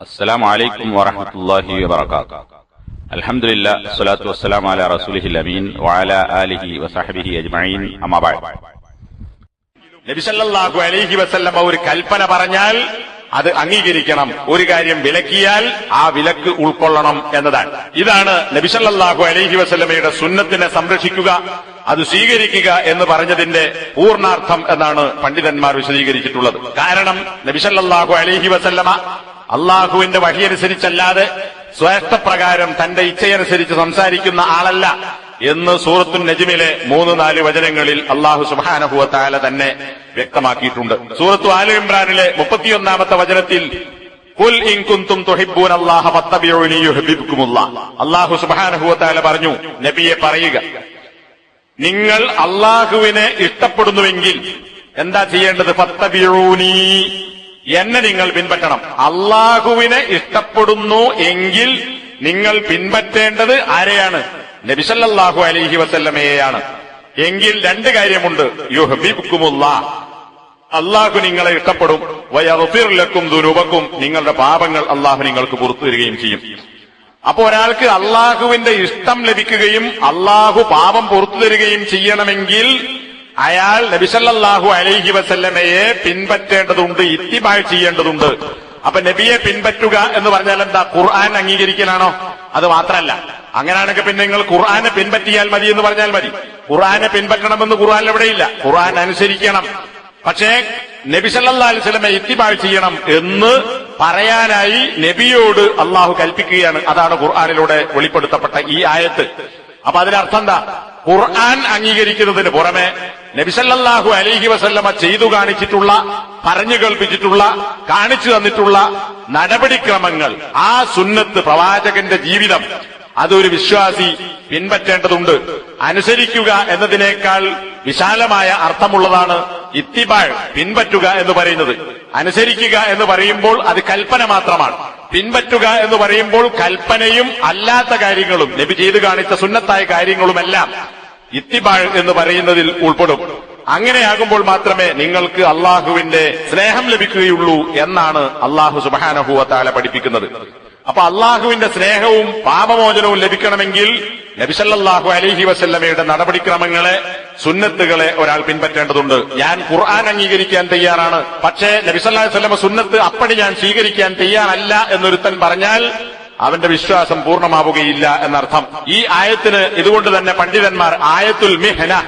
السلام عليكم ورحمة الله وبركاته الحمد لله الصلاة والسلام على رسوله الأمين وعلى آله وصحبه أجمعين أما بعد നബിസല്ലാഹു അലൈഹി വസല്ലമ ഒരു കൽപ്പന പറഞ്ഞാൽ അത് അംഗീകരിക്കണം ഒരു കാര്യം വിലക്കിയാൽ ആ വിലക്ക് ഉൾക്കൊള്ളണം എന്നതാണ് ഇതാണ് നബിസല്ലാഹു അലൈഹി വസല്ലമയുടെ സുന്നത്തിനെ സംരക്ഷിക്കുക അത് സ്വീകരിക്കുക എന്ന് പറഞ്ഞതിന്റെ പൂർണ്ണാർത്ഥം എന്നാണ് പണ്ഡിതന്മാർ വിശദീകരിച്ചിട്ടുള്ളത് കാരണം നബിസല്ലാഹു അലൈഹി വസല്ലമ അള്ളാഹുവിന്റെ വഴിയനുസരിച്ചല്ലാതെ സ്വേഷ്ടപ്രകാരം തന്റെ ഇച്ഛയനുസരിച്ച് സംസാരിക്കുന്ന ആളല്ല എന്ന് സൂറത്തുൻ നജ്മിലെ മൂന്ന് നാല് വചനങ്ങളിൽ അള്ളാഹു സുബാനഹുവത്താല തന്നെ വ്യക്തമാക്കിയിട്ടുണ്ട്. സൂറത്തു ആലു ഇമ്രാനിലെ മുപ്പത്തിയൊന്നാമത്തെ വചനത്തിൽ കുൽ ഇൻകുന്തും അള്ളാഹ അല്ലാഹ ഫത്തബിഊനി യുഹിബ്ബുക്കുമുല്ലാഹ് അള്ളാഹു സുബാനഹുവത്താല പറഞ്ഞു നബിയെ പറയുക നിങ്ങൾ അള്ളാഹുവിനെ ഇഷ്ടപ്പെടുന്നുവെങ്കിൽ എന്താ ചെയ്യേണ്ടത്? ഫത്തബിഊനി എന്നെ നിങ്ങൾ പിൻപറ്റണം. അള്ളാഹുവിനെ ഇഷ്ടപ്പെടുന്നു എങ്കിൽ നിങ്ങൾ പിൻപറ്റേണ്ടത് ആരെയാണ്? നബിസല്ലാഹു അലഹി വസല്ലമയെയാണ്. എങ്കിൽ രണ്ട് കാര്യമുണ്ട്. യുഹബിബുക്കുമുള്ള അള്ളാഹു നിങ്ങളെ ഇഷ്ടപ്പെടും. വയറുപ്പിറിലക്കും ദുരൂപക്കും നിങ്ങളുടെ പാപങ്ങൾ അള്ളാഹു നിങ്ങൾക്ക് പുറത്തു തരികയും ചെയ്യും. അപ്പൊ ഒരാൾക്ക് അള്ളാഹുവിന്റെ ഇഷ്ടം ലഭിക്കുകയും അള്ളാഹു പാപം പുറത്തു തരികയും ചെയ്യണമെങ്കിൽ അയാൾ നബിസല്ലാഹു അലൈഹി വസല്ലമയെ പിൻപറ്റേണ്ടതുണ്ട് ഇത്തിബാഴ് ചെയ്യേണ്ടതുണ്ട്. അപ്പൊ നബിയെ പിൻപറ്റുക എന്ന് പറഞ്ഞാൽ എന്താ ഖുർആൻ അംഗീകരിക്കലാണോ? അത് മാത്രമല്ല അങ്ങനെയാണെങ്കിൽ പിന്നെ നിങ്ങൾ ഖുർആനെ പിൻപറ്റിയാൽ മതി എന്ന് പറഞ്ഞാൽ മതി. ഖുർആനെ പിൻപറ്റണമെന്ന് ഖുർആൻ എവിടെയില്ല. ഖുർആൻ അനുസരിക്കണം. പക്ഷേ നബി സല്ലല്ലാഹു അലൈഹി വസല്ലമയെ ഇത്തിബാഴ് ചെയ്യണം എന്ന് പറയാനായി നബിയോട് അള്ളാഹു കൽപ്പിക്കുകയാണ്. അതാണ് ഖുർആാനിലൂടെ വെളിപ്പെടുത്തപ്പെട്ട ഈ ആയത്ത്. അപ്പൊ അർത്ഥം എന്താ? ഖുർആൻ അംഗീകരിക്കുന്നതിന് പുറമെ നബിസല്ലാഹു അലൈഹി വസല്ലമ ചെയ്തു കാണിച്ചിട്ടുള്ള പറഞ്ഞു കേൾപ്പിച്ചിട്ടുള്ള കാണിച്ചു തന്നിട്ടുള്ള നടപടിക്രമങ്ങൾ ആ സുന്നത്ത് പ്രവാചകന്റെ ജീവിതം അതൊരു വിശ്വാസി പിൻപറ്റേണ്ടതുണ്ട്. അനുസരിക്കുക എന്നതിനേക്കാൾ വിശാലമായ അർത്ഥമുള്ളതാണ് ഇത്തിബാൾ പിൻപറ്റുക എന്ന് പറയുന്നത്. അനുസരിക്കുക എന്ന് പറയുമ്പോൾ അത് കൽപ്പന മാത്രമാണ്. പിൻപറ്റുക എന്ന് പറയുമ്പോൾ കൽപ്പനയും അല്ലാത്ത കാര്യങ്ങളും നബി ചെയ്തു കാണിച്ച സുന്നത്തായ കാര്യങ്ങളുമെല്ലാം ഇത്തിബാൾ എന്ന് പറയുന്നതിൽ ഉൾപ്പെടും. അങ്ങനെയാകുമ്പോൾ മാത്രമേ നിങ്ങൾക്ക് അള്ളാഹുവിന്റെ സ്നേഹം ലഭിക്കുകയുള്ളൂ എന്നാണ് അള്ളാഹു സുബാനഹുവത്താല പഠിപ്പിക്കുന്നത്. അപ്പൊ അള്ളാഹുവിന്റെ സ്നേഹവും പാപമോചനവും ലഭിക്കണമെങ്കിൽ നബിസല്ലാഹു അലഹി വസല്ലമയുടെ നടപടിക്രമങ്ങളെ സുന്നത്തുകളെ ഒരാൾ പിൻപറ്റേണ്ടതുണ്ട്. ഞാൻ ഖുർആൻ അംഗീകരിക്കാൻ തയ്യാറാണ്. പക്ഷേ നബിസല്ലാഹു വല്ലമ സുന്നത്ത് അപ്പടി ഞാൻ സ്വീകരിക്കാൻ തയ്യാറല്ല എന്നൊരുത്തൻ പറഞ്ഞാൽ അവന്റെ വിശ്വാസം പൂർണമാവുകയില്ല എന്നർത്ഥം. ഈ ആയത്തിന് ഇതുകൊണ്ട് തന്നെ പണ്ഡിതന്മാർ ആയത്തുൽ മിഹന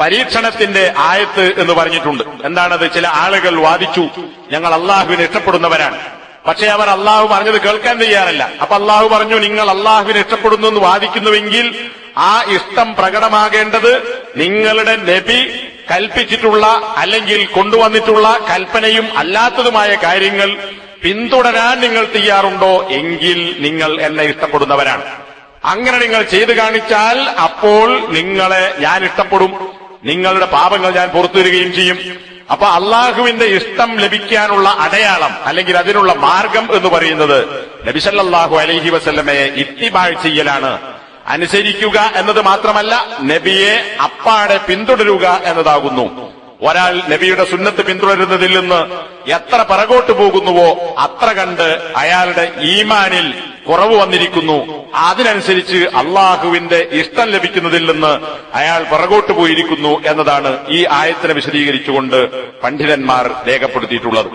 പരീക്ഷണത്തിന്റെ ആയത്ത് എന്ന് പറഞ്ഞിട്ടുണ്ട്. എന്താണത്? ചില ആളുകൾ വാദിച്ചു ഞങ്ങൾ അള്ളാഹുവിനെ ഇഷ്ടപ്പെടുന്നവരാണ്. പക്ഷെ അവർ അള്ളാഹു പറഞ്ഞത് കേൾക്കാൻ തയ്യാറല്ല. അപ്പൊ അള്ളാഹു പറഞ്ഞു നിങ്ങൾ അള്ളാഹുവിനെ ഇഷ്ടപ്പെടുന്നു എന്ന് വാദിക്കുന്നുവെങ്കിൽ ആ ഇഷ്ടം പ്രകടമാകേണ്ടത് നിങ്ങളുടെ നബി കൽപ്പിച്ചിട്ടുള്ള അല്ലെങ്കിൽ കൊണ്ടുവന്നിട്ടുള്ള കൽപ്പനയും അല്ലാത്തതുമായ കാര്യങ്ങൾ പിന്തുടരാൻ നിങ്ങൾ തയ്യാറുണ്ടോ എങ്കിൽ നിങ്ങൾ എന്നെ ഇഷ്ടപ്പെടുന്നവരാണ്. അങ്ങനെ നിങ്ങൾ ചെയ്തു കാണിച്ചാൽ അപ്പോൾ നിങ്ങളെ ഞാൻ ഇഷ്ടപ്പെടും. നിങ്ങളുടെ പാപങ്ങൾ ഞാൻ പുറത്തു വരികയും ചെയ്യും. അപ്പൊ അള്ളാഹുവിന്റെ ഇഷ്ടം ലഭിക്കാനുള്ള അടയാളം അല്ലെങ്കിൽ അതിനുള്ള മാർഗം എന്ന് പറയുന്നത് നബിസല്ലാഹു അലഹി വസല്ലമയെ ഇത്തിബാഴ് ചെയ്യലാണ്. അനുസരിക്കുക എന്നത് മാത്രമല്ല നബിയെ അപ്പാടെ പിന്തുടരുക എന്നതാകുന്നു. ഒരാൾ നബിയുടെ സുന്നത്ത് പിന്തുടരുന്നതിൽ നിന്ന് എത്ര പിറകോട്ട് പോകുന്നുവോ അത്ര കണ്ട് അയാളുടെ ഈമാനിൽ കുറവ് വന്നിരിക്കുന്നു. അതിനനുസരിച്ച് അള്ളാഹുവിന്റെ ഇഷ്ടം ലഭിക്കുന്നതിൽ നിന്ന് അയാൾ പിറകോട്ട് പോയിരിക്കുന്നു എന്നതാണ് ഈ ആയത്തിനെ വിശദീകരിച്ചുകൊണ്ട് പണ്ഡിതന്മാർ രേഖപ്പെടുത്തിയിട്ടുള്ളത്.